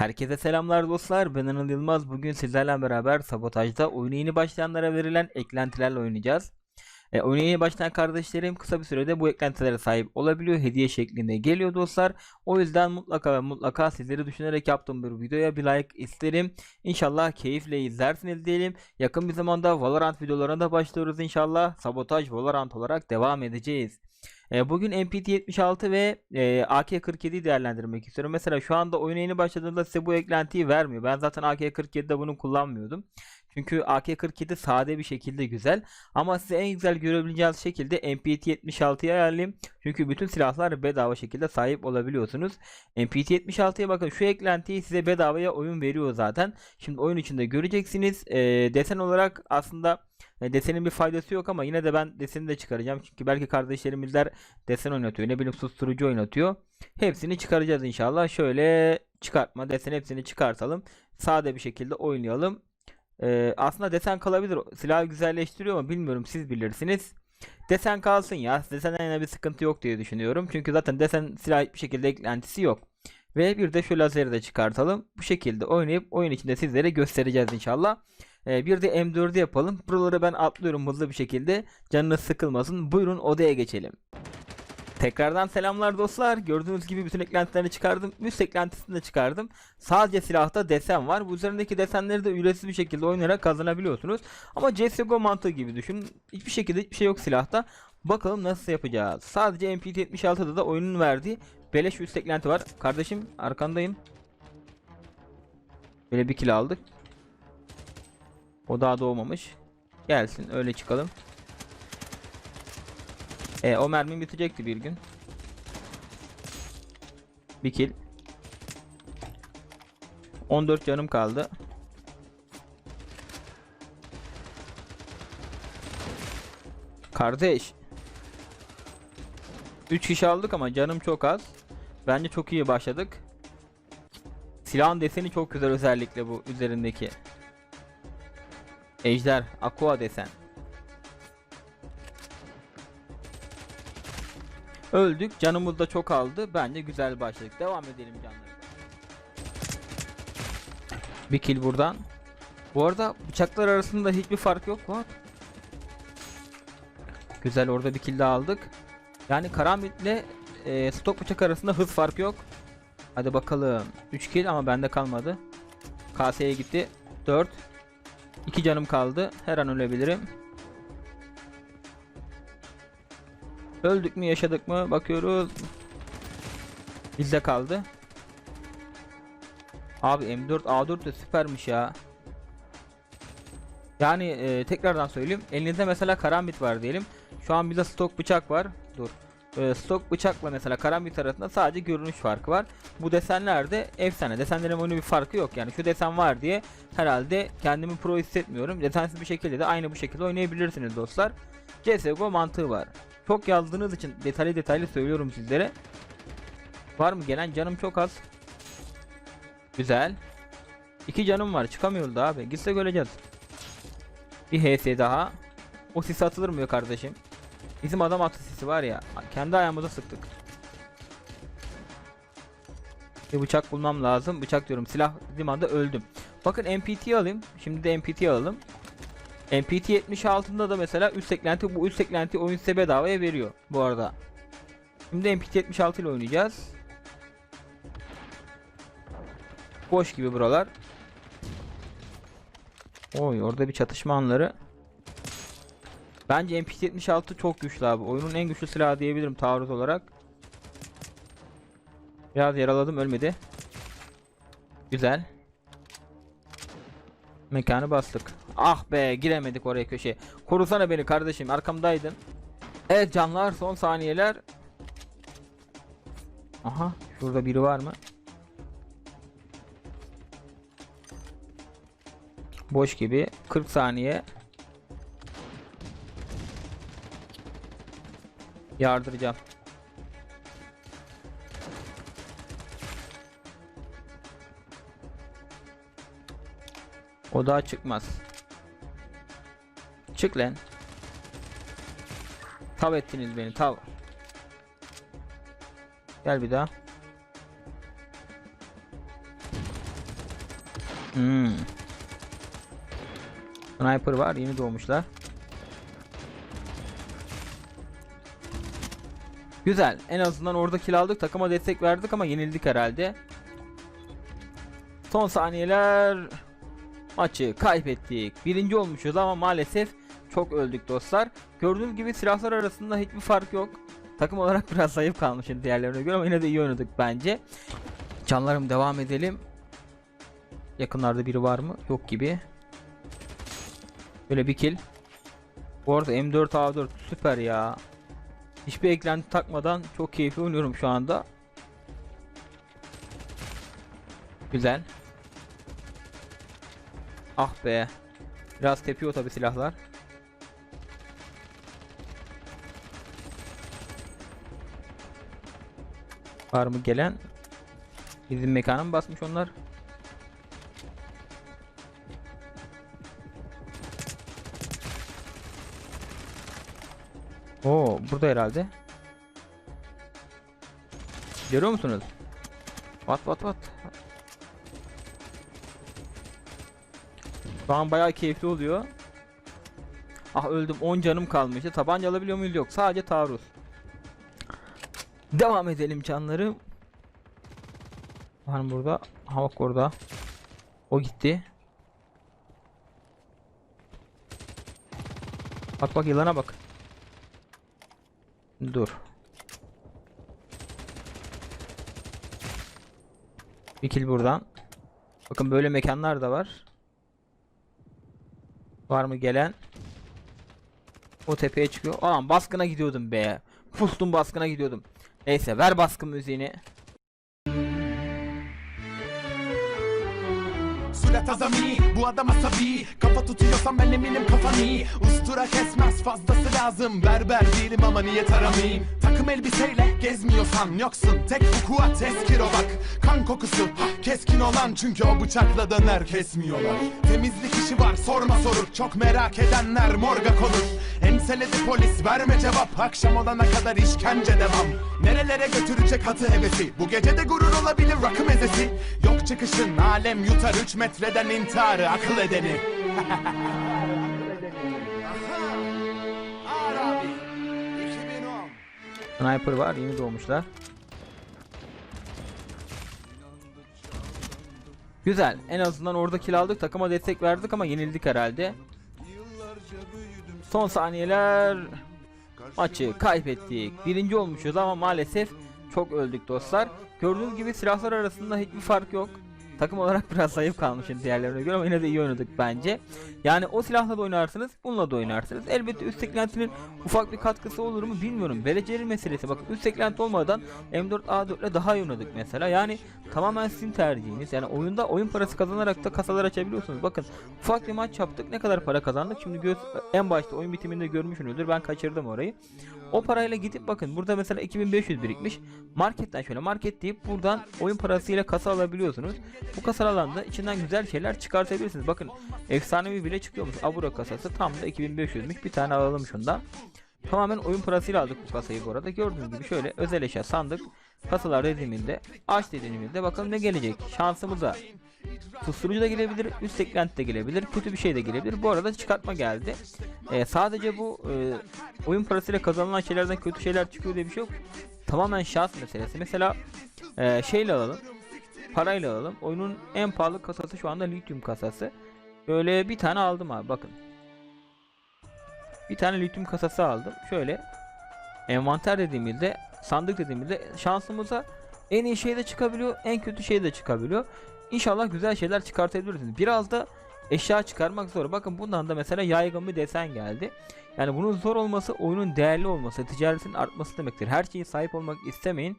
Herkese selamlar dostlar. Ben Anıl Yılmaz. Bugün sizlerle beraber sabotajda oyuna yeni başlayanlara verilen eklentilerle oynayacağız. E, oyuna yeni başlayan kardeşlerim kısa bir sürede bu eklentilere sahip olabiliyor. Hediye şeklinde geliyor dostlar. O yüzden mutlaka ve mutlaka sizleri düşünerek yaptığım bir videoya bir like isterim. İnşallah keyifle izlersiniz diyelim. Yakın bir zamanda Valorant videolarına da başlıyoruz inşallah. Sabotaj Valorant olarak devam edeceğiz. E, bugün MPT-76 ve e, AK-47'yi değerlendirmek istiyorum. Mesela şu anda oyuna yeni başladığında size bu eklentiyi vermiyor. Ben zaten AK-47'de bunu kullanmıyordum. Çünkü AK-47 sade bir şekilde güzel. Ama size en güzel görebileceğiniz şekilde MPT-76'yı ayarlayayım. Çünkü bütün silahlar bedava şekilde sahip olabiliyorsunuz. MPT-76'ya bakın şu eklentiyi size bedavaya oyun veriyor zaten. Şimdi oyun içinde göreceksiniz. E, desen olarak aslında e, desenin bir faydası yok ama yine de ben deseni de çıkaracağım. Çünkü belki kardeşlerimizler desen oynatıyor. Ne bileyim susturucu oynatıyor. Hepsini çıkaracağız inşallah. Şöyle çıkartma desen hepsini çıkartalım. Sade bir şekilde oynayalım. Ee, aslında desen kalabilir. Silahı güzelleştiriyor ama bilmiyorum siz bilirsiniz. Desen kalsın ya. Desenden yine bir sıkıntı yok diye düşünüyorum. Çünkü zaten desen silah hiçbir şekilde eklentisi yok. Ve bir de şu lazeri de çıkartalım. Bu şekilde oynayıp oyun içinde sizlere göstereceğiz inşallah. Ee, bir de M4'ü yapalım. Buraları ben atlıyorum hızlı bir şekilde. Canınız sıkılmasın. Buyurun odaya geçelim. Tekrardan selamlar dostlar. Gördüğünüz gibi bütün eklentilerini çıkardım. Üst eklentisini de çıkardım. Sadece silahta desen var. Bu üzerindeki desenleri de ücretsiz bir şekilde oynayarak kazanabiliyorsunuz. Ama CSGO mantığı gibi düşün. Hiçbir şekilde hiçbir şey yok silahta. Bakalım nasıl yapacağız. Sadece MPT-76'da da oyunun verdiği beleş üst eklenti var. Kardeşim arkandayım. Böyle bir kill aldık. O daha doğmamış. Gelsin öyle çıkalım. E, o mermim bitecekti bir gün. Bir kill. 14 canım kaldı. Kardeş. 3 kişi aldık ama canım çok az. Bence çok iyi başladık. Silahın deseni çok güzel özellikle bu üzerindeki. Ejder, Aqua desen. Öldük. Canımız da çok aldı. Bence güzel başladık. Devam edelim canlarım. Bir kill buradan. Bu arada bıçaklar arasında hiçbir fark yok. What? Güzel orada bir kill daha aldık. Yani karambitle e, stok bıçak arasında hız farkı yok. Hadi bakalım. 3 kill ama bende kalmadı. KS'ye gitti. 4. 2 canım kaldı. Her an ölebilirim. Öldük mü yaşadık mı bakıyoruz. Bizde kaldı. Abi M4 A4 de süpermiş ya. Yani e, tekrardan söyleyeyim. Elinizde mesela karambit var diyelim. Şu an bizde stok bıçak var. Dur. E, stok bıçakla mesela karambit arasında sadece görünüş farkı var. Bu desenlerde efsane. Desenlerin oyunu bir farkı yok. Yani şu desen var diye herhalde kendimi pro hissetmiyorum. Desensiz bir şekilde de aynı bu şekilde oynayabilirsiniz dostlar. CSGO mantığı var. Çok yazdığınız için detaylı detaylı söylüyorum sizlere. Var mı gelen canım çok az. Güzel. İki canım var çıkamıyoruz abi. Gitse göreceğiz. Bir HS daha. O sis atılır mı kardeşim? Bizim adam atı sisi var ya. Kendi ayağımıza sıktık. Bir bıçak bulmam lazım. Bıçak diyorum. Silah dediğim anda öldüm. Bakın MPT alayım. Şimdi de MPT alalım. MPT 76'da da mesela üst eklenti bu üst eklenti oyun size bedavaya veriyor bu arada. Şimdi MPT 76 ile oynayacağız. Boş gibi buralar. Oy orada bir çatışma anları. Bence MPT 76 çok güçlü abi. Oyunun en güçlü silahı diyebilirim taarruz olarak. Biraz yaraladım ölmedi. Güzel. Mekanı bastık. Ah be giremedik oraya köşeye. Korusana beni kardeşim arkamdaydın. Evet canlar son saniyeler. Aha şurada biri var mı? Boş gibi 40 saniye. Yardıracağım. O daha çıkmaz. Çık lan. Tav ettiniz beni tav. Gel bir daha. Hmm. Sniper var. Yeni doğmuşlar. Güzel. En azından orada kill aldık. Takıma destek verdik ama yenildik herhalde. Son saniyeler maçı kaybettik. Birinci olmuşuz ama maalesef çok öldük dostlar. Gördüğünüz gibi silahlar arasında hiçbir fark yok. Takım olarak biraz zayıf kalmışız diğerlerine göre ama yine de iyi oynadık bence. Canlarım devam edelim. Yakınlarda biri var mı? Yok gibi. Böyle bir kill. Bu arada M4A4 süper ya. Hiçbir eklenti takmadan çok keyifli oynuyorum şu anda. Güzel. Ah be. Biraz tepiyor tabi silahlar. Var mı gelen? Bizim mekana mı basmış onlar? Oo, burada herhalde. Görüyor musunuz? What what what? Şu an bayağı keyifli oluyor. Ah öldüm 10 canım kalmıştı. Tabanca alabiliyor muyuz? Yok. Sadece taarruz. Devam edelim canlarım. Var burada? Ha bak orada. O gitti. Bak bak yılana bak. Dur. Bir kill buradan. Bakın böyle mekanlar da var. Var mı gelen? O tepeye çıkıyor. Aman baskına gidiyordum be. Pustum baskına gidiyordum. Neyse ver baskın müziğini. Surat azami bu adam asabi. Kafa tutuyorsan ben eminim kafan iyi Ustura kesmez fazlası lazım. Berber değilim ama niyet aramayayım Takım elbiseyle gezmiyorsan yoksun. Tek vukuat tezkir o bak Kan kokusu keskin olan. Çünkü o bıçakla döner kesmiyorlar. Temizlik işi var sorma soru Çok merak edenler morga konur. Enseledi polis verme cevap. Akşam olana kadar işkence devam. Nerelere götürecek hatı hevesi? Bu gece de gurur olabilir rakı mezesi. Yok çıkışın alem yutar. 3 metreden intiharı akıl edeni. Ağır abi. 2010 Sniper var yeni doğmuşlar. Güzel. En azından orada kill aldık. Takıma destek verdik ama yenildik herhalde. Son saniyeler maçı kaybettik. Birinci olmuşuz ama maalesef çok öldük dostlar. Gördüğünüz gibi silahlar arasında hiçbir fark yok. Takım olarak biraz zayıf kalmışız diğerlerine göre ama yine de iyi oynadık bence. Yani o silahla da oynarsınız, bununla da oynarsınız. Elbette üst eklentinin ufak bir katkısı olur mu bilmiyorum. Dereceli meselesi. Bakın üst eklenti olmadan M4A4 ile daha iyi oynadık mesela. Yani tamamen sizin tercihiniz. Yani oyunda oyun parası kazanarak da kasalar açabiliyorsunuz. Bakın ufak bir maç yaptık. Ne kadar para kazandık? Şimdi göz en başta oyun bitiminde görmüşsünüzdür. Ben kaçırdım orayı. O parayla gidip bakın burada mesela 2500 birikmiş. Marketten şöyle market deyip buradan oyun parasıyla kasa alabiliyorsunuz. Bu kasa alanda içinden güzel şeyler çıkartabilirsiniz. Bakın efsanevi bile çıkıyormuş. Abura kasası tam da 2500'müş. Bir tane alalım şundan. Tamamen oyun parasıyla aldık bu kasayı bu arada. Gördüğünüz gibi şöyle özel eşya sandık. Kasalar dediğimizde aç dediğimizde bakalım ne gelecek. Şansımıza Susturucu da gelebilir, üst eklenti de gelebilir, kötü bir şey de gelebilir. Bu arada çıkartma geldi. Ee, sadece bu e, oyun parasıyla kazanılan şeylerden kötü şeyler çıkıyor diye bir şey yok. Tamamen şans meselesi. Mesela e, şeyle alalım. Parayla alalım. Oyunun en pahalı kasası şu anda lityum kasası. Böyle bir tane aldım abi bakın. Bir tane lityum kasası aldım. Şöyle envanter dediğimizde, sandık dediğimizde şansımıza en iyi şey de çıkabiliyor, en kötü şey de çıkabiliyor. İnşallah güzel şeyler çıkartabilirsiniz. Biraz da eşya çıkarmak zor. Bakın bundan da mesela yaygın bir desen geldi. Yani bunun zor olması oyunun değerli olması, ticaretin artması demektir. Her şeye sahip olmak istemeyin.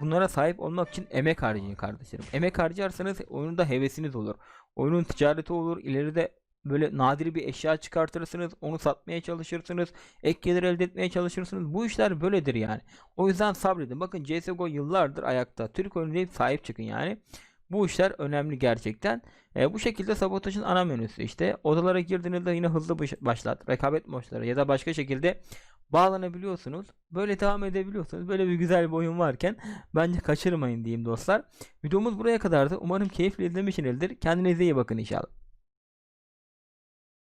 Bunlara sahip olmak için emek harcayın kardeşlerim. Emek harcarsanız oyunda hevesiniz olur. Oyunun ticareti olur. İleride böyle nadir bir eşya çıkartırsınız. Onu satmaya çalışırsınız. Ek gelir elde etmeye çalışırsınız. Bu işler böyledir yani. O yüzden sabredin. Bakın CSGO yıllardır ayakta. Türk oyunu deyip sahip çıkın yani. Bu işler önemli gerçekten. E, bu şekilde sabotajın ana menüsü işte. Odalara girdiğinizde yine hızlı baş- başlat. Rekabet maçları ya da başka şekilde bağlanabiliyorsunuz. Böyle devam edebiliyorsunuz. Böyle bir güzel bir oyun varken bence kaçırmayın diyeyim dostlar. Videomuz buraya kadardı. Umarım keyifle izlemişsinizdir. Kendinize iyi bakın inşallah.